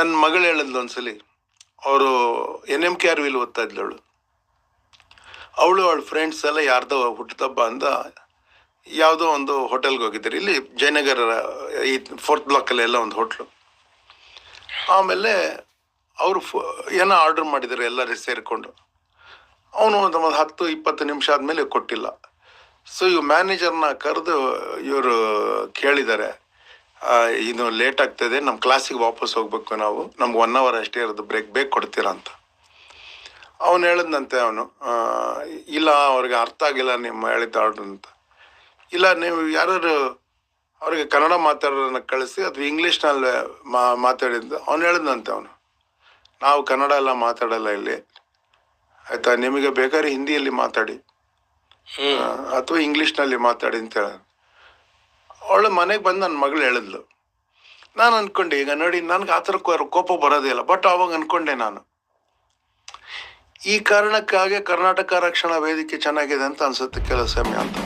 ನನ್ನ ಮಗಳು ಹೇಳಿದ್ಲು ಒಂದ್ಸಲಿ. ಅವರು N M K R will ಓದ್ತಾ ಇದ್ಲವಳು ಅವಳು ಅವಳ ಫ್ರೆಂಡ್ಸ್ ಎಲ್ಲ ಯಾರ್ದೋ ಹುಟ್ಟುತ್ತಬ್ಬ ಅಂದ, ಯಾವುದೋ ಒಂದು ಹೋಟೆಲ್ಗೆ ಹೋಗಿದ್ದಾರೆ. ಇಲ್ಲಿ ಜಯನಗರ, ಈ ಫೋರ್ತ್ ಬ್ಲಾಕಲ್ಲಿ ಎಲ್ಲ ಒಂದು ಹೋಟ್ಲು ಆಮೇಲೆ ಅವರು ಫೋ, ಏನೋ ಆರ್ಡರ್ ಮಾಡಿದ್ದಾರೆ ಎಲ್ಲರೂ ಸೇರಿಕೊಂಡು. ಅವನು ಒಂದು ಹತ್ತು, ಇಪ್ಪತ್ತು ನಿಮಿಷ ಆದಮೇಲೆ ಕೊಟ್ಟಿಲ್ಲ. ಸೊ ಇವ್ ಮ್ಯಾನೇಜರ್ನ ಕರೆದು ಇವರು ಕೇಳಿದ್ದಾರೆ. ಇದು ಲೇಟ್ ಆಗ್ತದೆ ನಮ್ಮ ಕ್ಲಾಸಿಗೆ ವಾಪಸ್ ಹೋಗ್ಬೇಕು ನಾವು. ನಮ್ಗೆ ಒನ್ ಅವರ್ ಅಷ್ಟೇ ಇರೋದು ಬ್ರೇಕ್ ಬೇಕು ಕೊಡ್ತೀರಾ ಅಂತ. ಅವನು ಹೇಳಿದ್ನಂತೆ ಅವನು ಇಲ್ಲ ಅವ್ರಿಗೆ ಅರ್ಥ ಆಗಿಲ್ಲ ನಿಮ್ಮ ಹೇಳಿದ್ದ ಆರ್ಡ್ರ್ ಅಂತ. ಇಲ್ಲ ನೀವು ಯಾರು ಅವ್ರಿಗೆ ಕನ್ನಡ ಮಾತಾಡೋರನ್ನ ಕಳಿಸಿ ಅಥವಾ ಇಂಗ್ಲೀಷ್ನಲ್ಲಿ ಮಾ ಮಾತಾಡಿದ್ದು ಅವ್ನು ಹೇಳಿದ್ನಂತೆ ಅವನು. ನಾವು ಕನ್ನಡ ಎಲ್ಲ ಮಾತಾಡಲ್ಲ ಇಲ್ಲಿ. ಆಯಿತಾ ನಿಮಗೆ ಬೇಕಾದ್ರೆ ಹಿಂದಿಯಲ್ಲಿ ಮಾತಾಡಿ. ಅಥವಾ ಇಂಗ್ಲೀಷ್ನಲ್ಲಿ ಮಾತಾಡಿ ಅಂತ ಹೇಳ ಅವಳು ಮನೆಗೆ ಬಂದು ನನ್ನ ಮಗಳು ಹೇಳಿದ್ಲು. ನಾನು ಅನ್ಕೊಂಡೆ, ಈಗ ನೋಡಿ, ನನ್ಗೆ ಆ ಥರ ಕೋಪ ಬರೋದಿಲ್ಲ ಬಟ್ ಅವಾಗ ಅನ್ಕೊಂಡೆ ನಾನು. ಈ ಕಾರಣಕ್ಕಾಗಿ ಕರ್ನಾಟಕ ರಕ್ಷಣಾ ವೇದಿಕೆ ಚೆನ್ನಾಗಿದೆ ಅಂತ ಅನ್ಸುತ್ತೆ ಕೆಲಸ ಸಮಯ ಅಂತ.